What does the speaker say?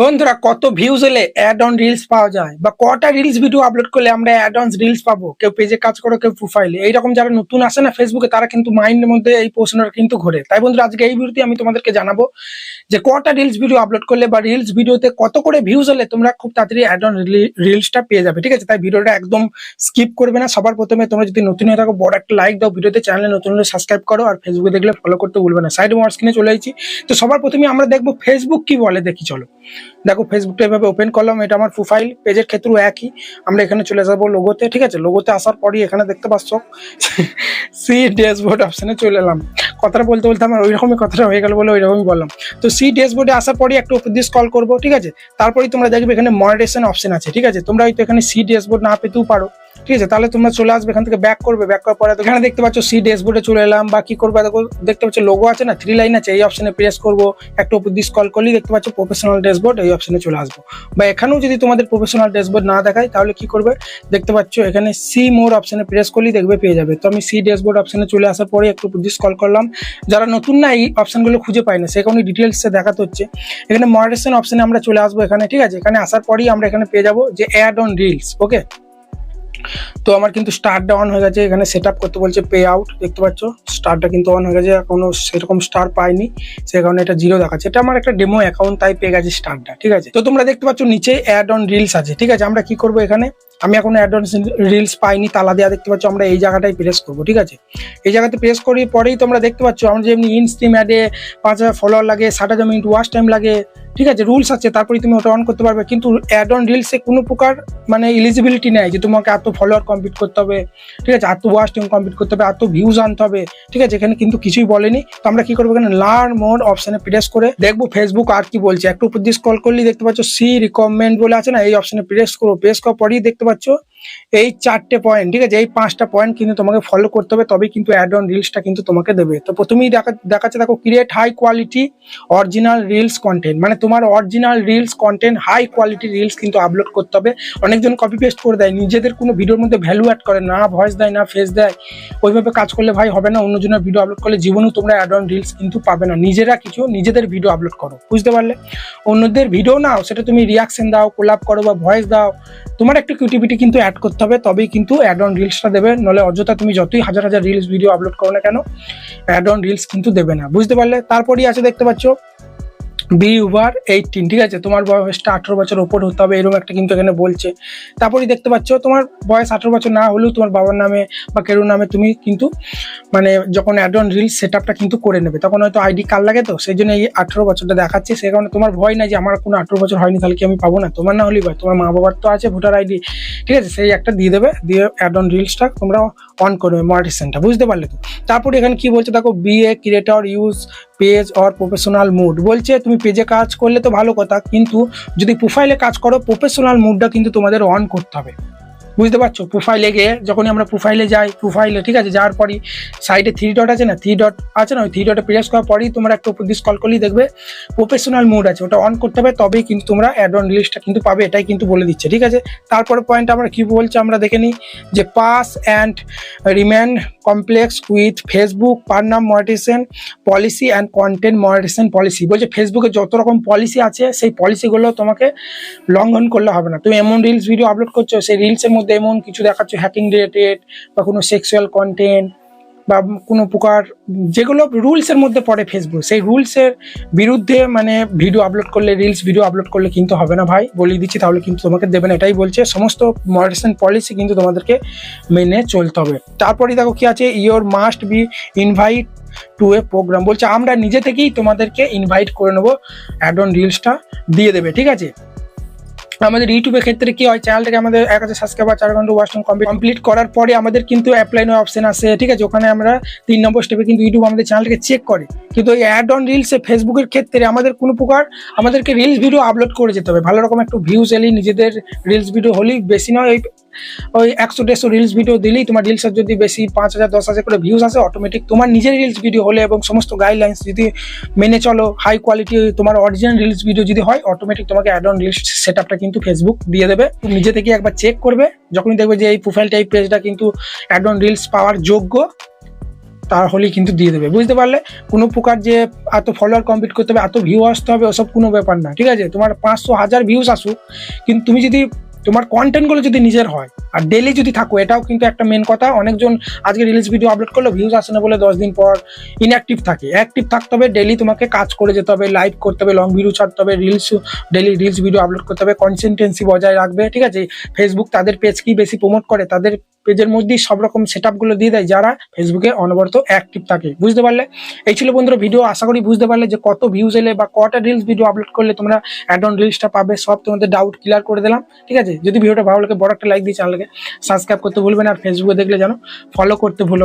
বন্ধুরা, কত ভিউজ এলে অ্যাড অন রিলস পাওয়া যায়? বা কটা রিলস ভিডিও আপলোড করলে আমরা অ্যাড অন রিলস পাবো? কেউ পেজে কাজ করো, কেউ প্রোফাইলে এইরকম যারা নতুন আসে না ফেসবুকে তারা কিন্তু মাইন্ডের মধ্যে এই প্রশ্নটা কিন্তু ঘোরে। তাই বন্ধুরা, আজকে এই ভিডিওতে আমি তোমাদেরকে জানাব যে কটা রিলস ভিডিও আপলোড করলে বা রিলস ভিডিওতে কত করে ভিউজ হলে তোমরা খুব তাড়াতাড়ি অ্যাড অন রিলসটা পেয়ে যাবে, ঠিক আছে? তাই ভিডিওটা একদম স্কিপ করবে না। সবার প্রথমে তোমরা যদি নতুন হয়ে থাকো, বড় একটা লাইক দাও ভিডিওতে চ্যানেলে নতুন হলে সাবস্ক্রাইব করো আর ফেসবুকে দেখলে ফলো করতে ভুলবে না। সাইড মোয়ার স্ক্রিনে চলে এসেছি। তো সবার প্রথমে আমরা দেখব ফেসবুক কি বলে, দেখি, চলো। দেখো ফেসবুকটা এভাবে ওপেন করলাম, এটা আমার প্রোফাইল পেজের ক্ষেত্রেও একই। আমরা এখানে চলে যাব লোগোতে ঠিক আছে? লোগোতে আসার পরই এখানে দেখতে পাচ্ছ সি ড্যাশবোর্ড অপশানে চলে এলাম। কথাটা বলতে বলতে আমার ওইরকমই কথাটা হয়ে গেল বলে ওইরকমই বললাম। তো সি ড্যাশবোর্ডে আসার পরই একটু উপর দিয়ে কল করব, ঠিক আছে? তারপরেই তোমরা দেখবে এখানে মনিটেশন অপশন আছে, ঠিক আছে? তোমরা হয়তো এখানে সি ড্যাশবোর্ড না পেতেও পারো। ঠিক আছে, তাহলে তোমরা চলে আসবে, এখান থেকে ব্যাক করবে ব্যাক করার পরে এখানে দেখতে পাচ্ছ সি ড্যাশবোর্ডে চলে এলাম বা কি করবে দেখো দেখতে পাচ্ছ লোগো আছে না থ্রি লাইন আছে, এই অপশনে প্রেস করব, একটু উপর দিয়ে স্কল করলেই দেখতে পাচ্ছ প্রফেশনাল ড্যাশবোর্ড এই অপশনে চলে আসব। বা এখানেও যদি তোমাদের প্রফেশনাল ড্যাশবোর্ড না দেখায়, তাহলে কি করবে? দেখতে পাচ্ছ এখানে সি মোর অপশনে প্রেস করলেই দেখবে, পেয়ে যাবে। তো আমি সি ড্যাশবোর্ড অপশনে চলে আসার পরে একটু উপর দিয়ে স্কল করলাম। যারা নতুন না এই অপশনগুলো খুঁজে পায় না, সে কারণে ডিটেলসে দেখাতে হচ্ছে। এখানে মডারেশন অপশনে আমরা চলে আসব এখানে, ঠিক আছে? এখানে আসার পরেই আমরা এখানে পেয়ে যাব যে অ্যাড অন রিলস ওকে তো আমার কিন্তু স্টারটা অন হয়ে গেছে, এখানে সেট করতে বলছে পে আউট দেখতে পাচ্ছ? স্টারটা কিন্তু অন হয়ে গেছে, এখনও সেরকম স্টার পাইনি সে কারণে এটা জিরো দেখাচ্ছে। এটা আমার একটা ডেমো অ্যাকাউন্ট তাই পেয়ে গেছে স্টারটা ঠিক আছে? তো তোমরা দেখতে পাচ্ছ নিচে অ্যাড অন রিলস আছে, ঠিক আছে? আমরা কি করব এখানে? আমি এখন অ্যাড অন রিলস পাইনি, তালা দেওয়া দেখতে পাচ্ছ, আমরা এই জায়গাটাই প্রেস করব, ঠিক আছে? এই জায়গাতে প্রেস করি পরেই তোমরা দেখতে পাচ্ছ, আমরা যেমনি ইনস্ট্রিম অ্যাডে পাঁচ হাজার ফলোয়ার লাগে, ষাট হাজার মিনিট ওয়াশ টাইম লাগে ঠিক আছে রুলস আছে তারপরে তুমি ওটা অন করতে পারবে। কিন্তু অ্যাড অন রিলসে কোনো প্রকার মানে এলিজিবিলিটি নেই যে তোমাকে এত ফলোয়ার কমপ্লিট করতে হবে, ঠিক আছে, এত টাইম কমপ্লিট করতে হবে, এত ভিউজ আনতে হবে, ঠিক আছে, এখানে কিন্তু কিছুই বলেনি। তো আমরা কি করব এখানে লার্ন মোড অপশানে প্রেস করে দেখব ফেসবুক আর কি বলছে। একটু উপর দিয়ে স্ক্রল করলেই দেখতে পাচ্ছ সি রিকমেন্ড বলে আছে না, এই অপশানে প্রেস করো প্রেস করার পরেই দেখতে পাচ্ছ এই চারটে পয়েন্ট ঠিক আছে? এই পাঁচটা পয়েন্ট কিন্তু তোমাকে ফলো করতে হবে, তবেই কিন্তু অ্যাড অন রিলসটা কিন্তু তোমাকে দেবে। তো প্রথমেই দেখা, দেখাচ্ছে, দেখো create high quality original reels content মানে তোমার original reels content high quality reels কিন্তু আপলোড করতে হবে। অনেকজন কপি পেস্ট করে দেয়, নিজেদের কোনো ভিডিওর মধ্যে ভ্যালু অ্যাড করে, না ভয়েস দেয়, না ফেস দেয়। ওইভাবে কাজ করলে ভাই হবে না, অন্যজনের ভিডিও আপলোড করলে জীবনেও তোমরা অ্যাড অন রিলস কিন্তু পাবে না। নিজেরা কিছু নিজেদের ভিডিও আপলোড করো, বুঝতে পারলে? অন্যদের ভিডিও নাও, সেটা তুমি রিয়াকশন দাও কোলাপ করো বা ভয়েস দাও। তোমার একটা কিউটিভিটি কিন্তু অ্যাড করতে হবে, তবেই কিন্তু অ্যাড অন রিলসটা দেবে। নলে অযথা তুমি যতই হাজার হাজার রিলস ভিডিও আপলোড করো না কেন অ্যাড অন রিলস কিন্তু দেবে না। বুঝতে পারলে? তারপরই আছে দেখতে পাচ্ছ বি ওভার এইটিন ঠিক আছে? তোমার বয়সটা আঠেরো বছর ওপর হতে হবে, এরকম একটা কিন্তু এখানে বলছে। তারপরেই দেখতে পাচ্ছ, তোমার বয়স আঠেরো বছর না হলেও তোমার বাবার নামে বা কেরো নামে তুমি কিন্তু মানে যখন অ্যাড অন রিলস সেট আপটা কিন্তু করে নেবে। তখন হয়তো আইডি কার্ড লাগে তো? সেই জন্য এই আঠেরো বছরটা দেখাচ্ছে। সে কারণে তোমার ভয় নাই যে আমার কোনো আঠেরো বছর হয়নি, তাহলে কি আমি পাবো না? তোমার না হলেই ভয়। তোমার মা বাবার তো আছে, ভোটার আইডি ঠিক আছে? সেই একটা দিয়ে দেবে, দিয়ে অ্যাড অন রিলসটা তোমরা অন করবে মনিটাইজেশনটা বুঝতে পারলে তো? তারপরে এখানে কি বলছে? দেখো be a creator use page or professional mode বলছে, তুমি পেজে কাজ করলে তো ভালো কথা, কিন্তু যদি প্রোফাইলে কাজ করো প্রফেশনাল মুডটা কিন্তু তোমাদের অন করতে হবে। বুঝতে পারছ? প্রোফাইলে গিয়ে যখনই আমরা প্রোফাইলে যাই প্রোফাইলে ঠিক আছে? যাওয়ার পরই সাইডে থ্রি ডট আছে না? থ্রি ডট আছে না? ওই থ্রি ডটে প্রেস করার পরেই তোমরা একটা উপর দিয়ে স্কল করলেই দেখবে প্রফেশনাল মুড আছে। ওটা অন করতে হবে, তবেই কিন্তু তোমরা অ্যাড অন লিস্টটা কিন্তু পাবে, এটাই কিন্তু বলে দিচ্ছে, ঠিক আছে? তারপরে পয়েন্ট আমরা কি বলছে? আমরা দেখে নিই যে pass and remain complex with Facebook partner policy and content monetization policy বলছে ফেসবুকে যত রকম পলিসি আছে, সেই পলিসিগুলো তোমাকে লঙ্ঘন করলে হবে না। তুমি এমন রিলস ভিডিও আপলোড করছ, সেই রিলসের মধ্যে এমন কিছু দেখাচ্ছ হ্যাকিং রিলেটেড বা কোনো সেক্সুয়াল কন্টেন্ট বা কোনো প্রকার, যেগুলো রুলসের মধ্যে পড়ে ফেসবুক সেই রুলসের বিরুদ্ধে মানে ভিডিও আপলোড করলে রিলস ভিডিও আপলোড করলে কিন্তু হবে না ভাই। বলিয়ে দিচ্ছি, তাহলে কিন্তু তোমাকে দেবে না। এটাই বলছে, সমস্ত মডারেশন পলিসি কিন্তু তোমাদেরকে মেনে চলতে হবে। তারপরে দেখো কি আছে your must be invite to a program বলছে, আমরা নিজে থেকেই তোমাদেরকে ইনভাইট করে নেব অ্যাড অন রিলসটা দিয়ে দেবে, ঠিক আছে? আমাদের ইউটিউবের ক্ষেত্রে কি হয়? চ্যানেলটাকে আমাদের এক হাজার সাবস্ক্রাইবার চার ঘণ্টা ওয়াশরুম কমপ্লিট করার পরে আমাদের কিন্তু অ্যাপ্লাই নয় অপশন আছে, ঠিক আছে? ওখানে আমরা তিন নম্বর স্টেপে কিন্তু ইউটিউব আমাদের চ্যানেলটাকে চেক করে। কিন্তু ওই অ্যাড অন রিলসে ফেসবুকের ক্ষেত্রে আমাদের কোনো প্রকার আমাদেরকে রিলস ভিডিও আপলোড করে যেতে হবে। ভালো রকম একটু ভিউজ এলেই নিজেদের রিলস ভিডিও হলেই বেশি নয়, ওই ওই একশো, দেড়শো রিলস ভিডিও দিলেই তোমার রিলসের যদি বেশি পাঁচ হাজার, দশ হাজার করে ভিউজ আসে অটোমেটিক তোমার নিজের রিলস ভিডিও হলে এবং সমস্ত গাইডলাইন্স যদি মেনে চলো হাই কোয়ালিটি তোমার অরিজিনাল রিলস ভিডিও যদি হয় অটোমেটিক তোমাকে অ্যাড অন রিলস সেট আপটা কিন্তু ফেসবুক দিয়ে দেবে। নিজে থেকে একবার চেক করবে, যখনই দেখবে যে এই প্রোফাইলটা এই পেজটা কিন্তু অ্যাড অন রিলস পাওয়ার যোগ্য, তাহলেই কিন্তু দিয়ে দেবে। বুঝতে পারলে? কোনো প্রকার যে এত ফলোয়ার কমপ্লিট করতে হবে, এত ভিউ আসতে হবে, ওসব কোনো ব্যাপার না। ঠিক আছে? তোমার পাঁচশো, হাজার ভিউজ আসুক, কিন্তু তুমি যদি তোমার কন্টেন্টগুলো যদি নিজের হয়, আর ডেলি যদি থাকো, এটাও কিন্তু একটা মেন কথা। অনেকজন আজকে রিলস ভিডিও আপলোড করল ভিউজ আসে না বলে দশ দিন পর ইনঅ্যাক্টিভ থাকে। অ্যাক্টিভ থাকতে হবে ডেলি তোমাকে কাজ করে যেতে হবে লাইভ করতে হবে লং ভিডিও ছাড়তে হবে reels daily reels video upload করতে হবে কনসিস্টেন্সি বজায় রাখবে, ঠিক আছে? ফেসবুক তাদের পেজকেই বেশি প্রমোট করে, তাদের পেজের মধ্যেই সব রকম সেট আপগুলো দিয়ে দেয় যারা ফেসবুকে অনবরত অ্যাক্টিভ থাকে। বুঝতে পারলে? এই ছিল বন্ধুরা ভিডিও আশা করি বুঝতে পারলে যে কত ভিউজ এলে বা কটা রিলস ভিডিও আপলোড করলে তোমরা অ্যাড অন রিলসটা পাবে, সব তোমাদের ডাউট ক্লিয়ার করে দিলাম, ঠিক আছে? যদি ভিডিওটা ভালো লাগে, বড় একটা লাইক দিয়ে চ্যানেলকে সাবস্ক্রাইব করতে ভুলবে না। আর ফেসবুকে দেখলে যেন ফলো করতে ভুলো না।